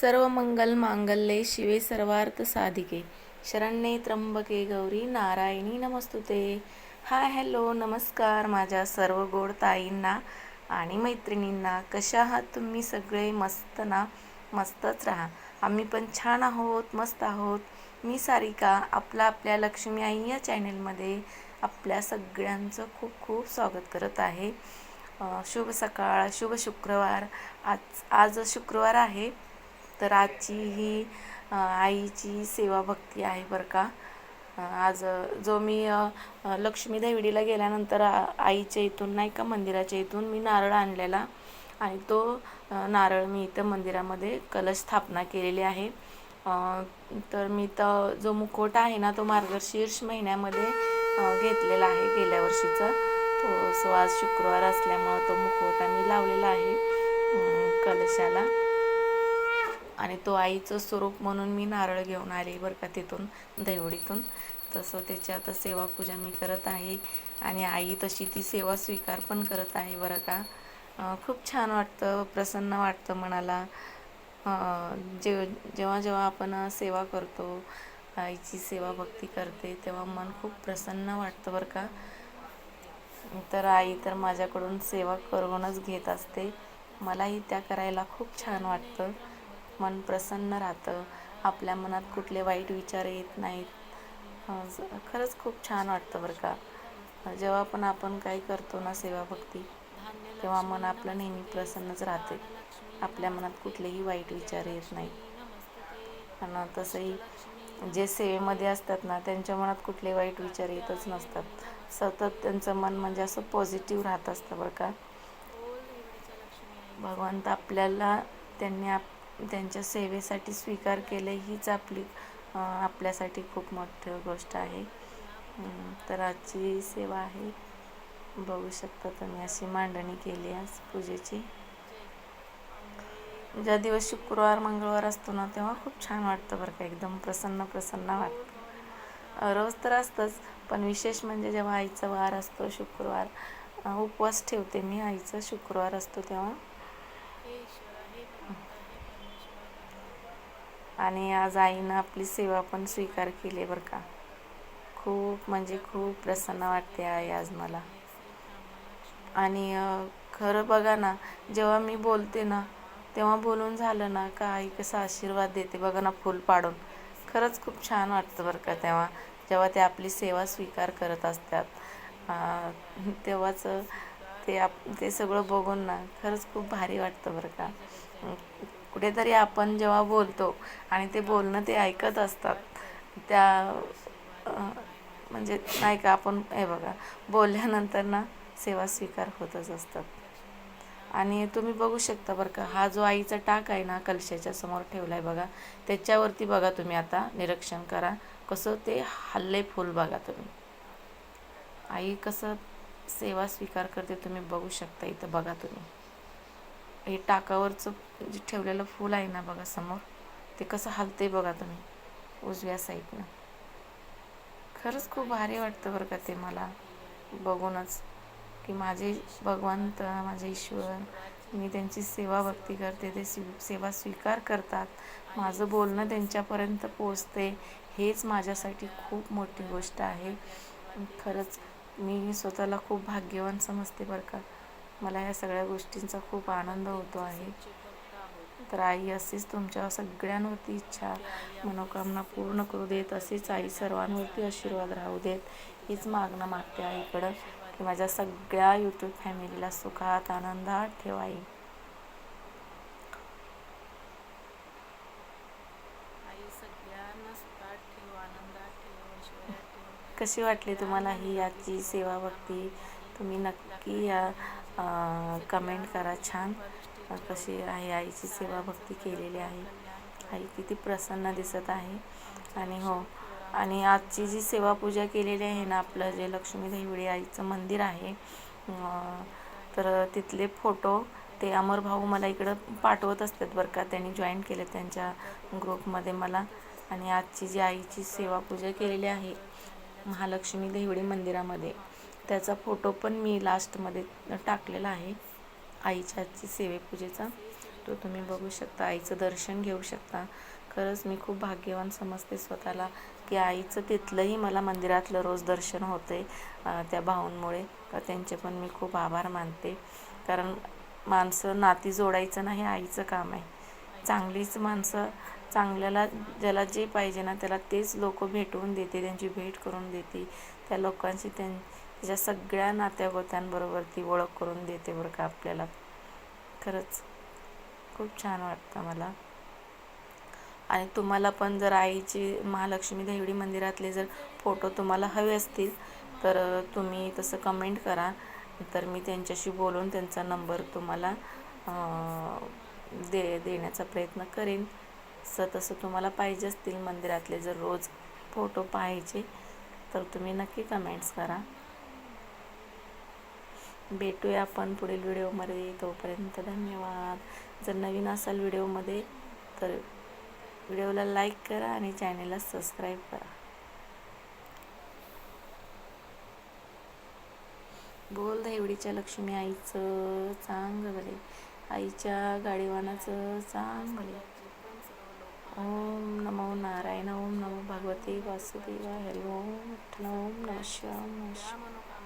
सर्व मंगल मांगल्ये शिवे सर्वार्थ साधिके. शरण्ये त्र्यंबके गौरी नारायणी नमस्तुते. हाय हॅलो नमस्कार माझ्या सर्व गोड ताईंना आणि मैत्रिणींना. कशा आहात तुम्ही सगळे? मस्त ना? मस्तच राहा. आम्ही पण छान आहोत मस्त आहोत. मी सारिका आपला आपल्या लक्ष्मी आई या चॅनेलमध्ये आपल्या सगळ्यांचं खूप खूप स्वागत करत आहे. शुभ सकाळ शुभ शुक्रवार. आज आज शुक्रवार आहे. तर आजची ही आईची सेवा भक्ती आहे बरं का. आज जो मी लक्ष्मी देवडीला गेल्यानंतर आईच्या इथून नाही का मंदिराच्या इथून मी नारळ आणलेला आणि तो नारळ मी इथं मंदिरामध्ये कलश स्थापना केलेली आहे. तर मी तर जो मुखवटा आहे ना तो मार्गशीर्ष महिन्यामध्ये घेतलेला आहे गेल्या वर्षीचा. तो सो आज शुक्रवार असल्यामुळं तो मुखवटा मी लावलेला आहे कलशाला. आणि तो आईचं स्वरूप म्हणून मी नारळ घेऊन आले बरं का तिथून दैवडीतून तसं त्याची आता सेवापूजा मी करत आहे आणि आई तशी ती सेवा स्वीकार पण करत आहे बरं का. खूप छान वाटतं प्रसन्न वाटतं मनाला. जे जेव्हा जेव्हा आपण सेवा करतो आईची सेवा भक्ती करते तेव्हा मन खूप प्रसन्न वाटतं बरं का. तर आई तर माझ्याकडून सेवा करूनच घेत असते. मलाही त्या करायला खूप छान वाटतं. मन प्रसन्न राहतं. आपल्या मनात कुठले वाईट विचार येत नाहीत. खरंच खूप छान वाटतं बरं का. जेव्हा पण आपण काही करतो ना सेवा भक्ती तेव्हा मन आपलं नेहमी प्रसन्नच राहते. आपल्या मनात कुठलेही वाईट विचार येत नाहीत. आणि तसंही जे सेवेमध्ये असतात ना त्यांच्या मनात कुठले वाईट विचार येतच नसतात. सतत त्यांचं मन म्हणजे असं पॉझिटिव्ह राहत असतं बरं का. भगवंत आपल्याला त्यांनी आप त्यांच्या सेवेसाठी स्वीकार केले हीच आपली आपल्यासाठी खूप मोठी गोष्ट आहे. तर आजची सेवा आहे. बघू शकता तुम्ही अशी मांडणी केली आज पूजेची. ज्या दिवस शुक्रवार मंगळवार असतो ना तेव्हा खूप छान वाटतं बरं का एकदम प्रसन्न प्रसन्न वाटतं. रोज तर असतंच पण विशेष म्हणजे जेव्हा आईचा वार असतो शुक्रवार उपवास ठेवते मी आईचा शुक्रवार असतो तेव्हा. आणि आज आईनं आपली सेवा पण स्वीकार केली बरं का. खूप म्हणजे खूप प्रसन्न वाटते आई आज मला. आणि खरं बघा ना जेव्हा मी बोलते ना तेव्हा बोलून झालं ना का आई कसा आशीर्वाद देते बघा ना फुल पाडून. खरंच खूप छान वाटतं बरं का तेव्हा जेव्हा ते आपली सेवा स्वीकार करत असतात. तेव्हाच ते आप ते सगळं बघून ना खरंच खूप भारी वाटतं बरं का. कुठेतरी आपण जेव्हा बोलतो आणि ते बोलणं ते ऐकत असतात त्या म्हणजे नाही का आपण हे बघा बोलल्यानंतर ना सेवा स्वीकार होतच असतात. आणि तुम्ही बघू शकता बरं का हा जो आईचा टाक आहे ना कलशाच्या समोर ठेवला आहे बघा त्याच्यावरती बघा तुम्ही आता निरीक्षण करा कसं ते हल्ले फूल बघा तुम्ही. आई कसं सेवा स्वीकार करते तुम्ही बघू शकता इथं बघा तुम्ही. हे टाकावरचं जे ठेवलेलं फूल आहे ना बघा समोर ते कसं हलते बघा तुम्ही उजव्या साईडनं. खरंच खूप भारी वाटतं बरं का ते मला बघूनच की माझे भगवंत माझे ईश्वर मी त्यांची सेवा भक्ती करते ते स्वी सेवा स्वीकार करतात. माझं बोलणं त्यांच्यापर्यंत पोचते हेच माझ्यासाठी खूप मोठी गोष्ट आहे. खरंच मी स्वतःला खूप भाग्यवान समजते बरं का. मला ह्या सगळ्या गोष्टींचा खूप आनंद होतो आहे. तर आई असेच तुमच्या सगळ्यांवरती इच्छा मनोकामना पूर्ण करू देत. असेच आई सर्वांवरती आशीर्वाद राहू देत. हीच मागणं मागते आईकडं. की माझ्या सगळ्या यूट्यूब फॅमिलीला सुखात आनंदात ठेव आई. कशी वाटली तुम्हाला ही आजची सेवा भक्ती तुम्ही नक्की या कमेंट करा छान. कशी आहे आईची सेवा भक्ती केलेली आहे. आई किती प्रसन्न दिसत आहे. आणि हो आणि आजची जी सेवा पूजा केलेली आहे ना आपलं जे लक्ष्मी देवडी आईचं मंदिर आहे तर तिथले फोटो ते अमर भाऊ मला इकडं पाठवत असतात बरं का. त्यांनी जॉईन केले त्यांच्या ग्रुपमध्ये मला. आणि आजची जी आईची सेवा पूजा केलेली आहे महालक्ष्मी देवडी मंदिरामध्ये. त्याचा फोटो पण मी लास्टमध्ये टाकलेला आहे. आईच्या आजची सेवेपूजेचा. तो तुम्ही बघू शकता. आईचं दर्शन घेऊ शकता. खरंच मी खूप भाग्यवान समजते स्वतःला की आईचं तिथलंही मला मंदिरातलं रोज दर्शन होते त्या भाऊंमुळे तर त्यांचे पण मी खूप आभार मानते. कारण माणसं नाती जोडायचं नाही आईचं काम आहे. चांगलीच माणसं चांगल्याला ज्याला जे पाहिजे ना त्याला तेच लोक भेटवून देते त्यांची भेट करून देते. त्या लोकांशी त्यां त्याच्या सगळ्या नात्यागोत्यांबरोबर ती ओळख करून देते बरं का आपल्याला. खरंच खूप छान वाटतं मला. आणि तुम्हाला पण जर आईची महालक्ष्मी देवडी मंदिरातले जर फोटो तुम्हाला हवे असतील तर तुम्ही तसं कमेंट करा. तर मी त्यांच्याशी बोलून त्यांचा नंबर तुम्हाला दे देण्याचा प्रयत्न करेन. स तसं तुम्हाला पाहिजे असतील मंदिरातले जर रोज फोटो पाहायचे तर तुम्ही नक्की कमेंट्स करा. भेटूया आपण पुढील व्हिडिओमध्ये. तोपर्यंत धन्यवाद. जर नवीन असाल व्हिडिओमध्ये तर व्हिडिओला लाईक करा आणि चॅनेलला सबस्क्राईब करा. बोल देवडीच्या लक्ष्मी आईचं चांग भले आईच्या गाडीवानाचं चांग भले ओम नमो नारायण ओम नमो भगवते वासुदेवा हरि ओम ओम नम शिवाय.